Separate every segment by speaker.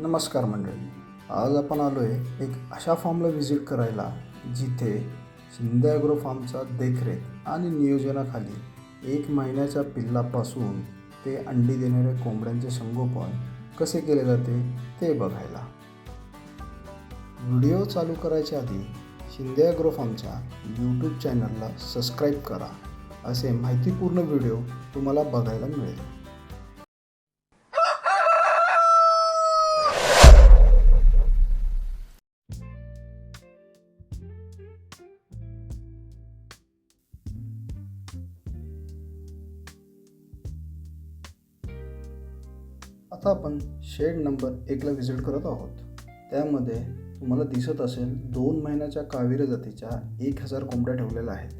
Speaker 1: नमस्कार मंडळी. आज आपण आलो आहे एक अशा फॉर्मला व्हिजिट करायला जिथे शिंदे ॲग्रो फार्मचा देखरेख आणि नियोजनाखाली एक महिन्याच्या पिल्लापासून ते अंडी देणाऱ्या कोंबड्यांचे संगोपन कसे केले जाते ते बघायला. व्हिडिओ चालू करायच्या आधी शिंदे ॲग्रो फार्मच्या यूट्यूब चॅनलला सबस्क्राईब करा असे माहितीपूर्ण व्हिडिओ तुम्हाला बघायला मिळेल. आता आपण शेड नंबर एकला व्हिजिट करत आहोत. त्यामध्ये तुम्हाला दिसत असेल दोन महिन्याच्या कावेरी जातीच्या एक हजार कोंबड्या ठेवलेल्या आहेत.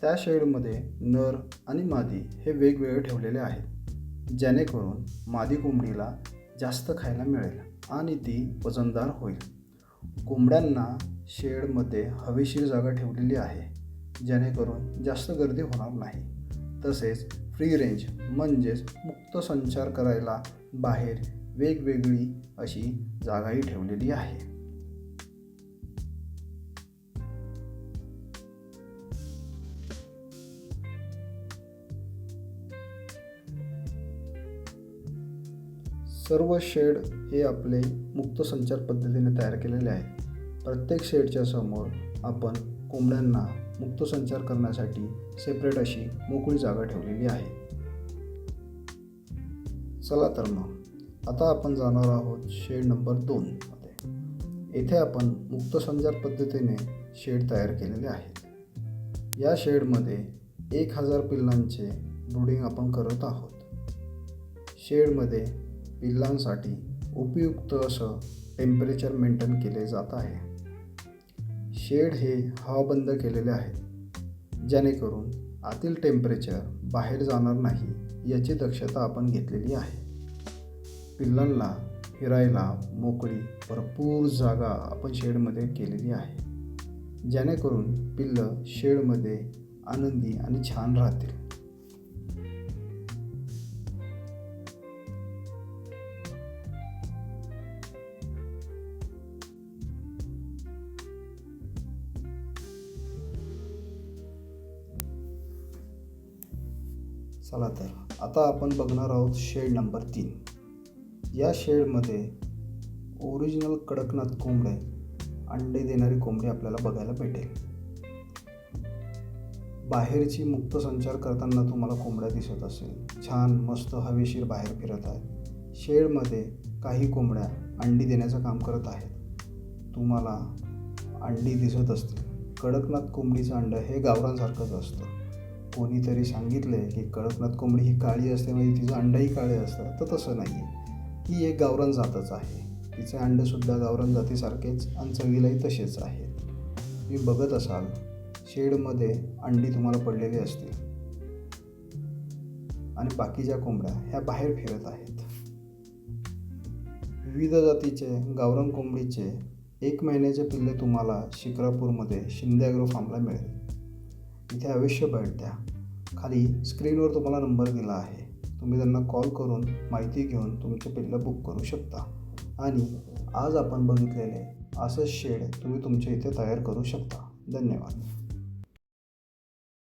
Speaker 1: त्या शेडमध्ये नर आणि मादी हे वेगवेगळे ठेवलेले आहेत जेणेकरून मादी कोंबडीला जास्त खायला मिळेल आणि ती वजनदार होईल. कोंबड्यांना शेडमध्ये हवेशीर जागा ठेवलेली आहे जेणेकरून जास्त गर्दी होणार नाही. तसेच फ्री रेंज म्हणजेच मुक्त संचार करायला बाहेर वेगवेगळी अशी जागाही ठेवलेली आहे. सर्व शेड हे आपले मुक्त संचार पद्धतीने तयार केलेले आहेत. प्रत्येक शेडच्या समोर आपण कोंबड्यांना मुक्त संचार करण्यासाठी सेपरेट अशी मोकळी जागा ठेवलेली आहे. चला तर मग आता आपण जाणार आहोत शेड नंबर दोनमध्ये येथे आपण मुक्त संचार पद्धतीने शेड तयार केलेले आहेत. या शेडमध्ये एक हजार पिल्लांचे ब्रुडिंग आपण करत आहोत. शेडमध्ये पिल्लांसाठी उपयुक्त असं टेम्परेचर मेंटेन केले जात आहे. शेड हे हवाबंद केलेले आहेत जेणेकरून आतील टेम्परेचर बाहेर जाणार नाही याची दक्षता आपण घेतलेली आहे. पिल्लांना फिरायला मोकळी भरपूर जागा आपण शेडमध्ये केलेली आहे जेणेकरून पिल्लं शेडमध्ये आनंदी आणि छान राहतील. चला तर. आता आपण बघणार आहोत शेड नंबर तीन. या शेडमध्ये ओरिजिनल कडकनाथ कोंबडे अंडे देणारी कोंबडी आपल्याला बघायला भेटेल. बाहेरची मुक्त संचार करताना तुम्हाला कोंबड्या दिसत असेल. छान मस्त हवेशीर बाहेर फिरत आहेत. शेडमध्ये काही कोंबड्या अंडी देण्याचं काम करत आहेत. तुम्हाला अंडी दिसत असतील. कडकनाथ कोंबडीचं अंडं हे गावरांसारखंच असतं. कोणीतरी सांगितले की कडकनाथ कोंबडी ही काळी असते म्हणजे तिचं अंडंही काळे असतं. तर तसं नाही आहे ती एक गावरान जातच आहे. तिचे अंडंसुद्धा गावरान जातीसारखेच आणि चवीलाही तसेच आहेत. तुम्ही बघत असाल शेडमध्ये अंडी तुम्हाला पडलेली असतील. आणि बाकीच्या कोंबड्या ह्या बाहेर फिरत आहेत. विविध जातीचे गावरान कोंबडीचे एक महिन्याचे पिल्ले तुम्हाला शिक्रापूरमध्ये शिंदे ॲग्रो फार्मला मिळेल. इथे अवश्य भेट द्या. खाली स्क्रीनवर तुम्हाला नंबर दिला आहे. तुम्ही त्यांना कॉल करून माहिती घेऊन तुमचे पिल्लं बुक करू शकता. आणि आज आपण बघितलेले असंच शेड तुम्ही तुमच्या इथे तयार करू शकता. धन्यवाद.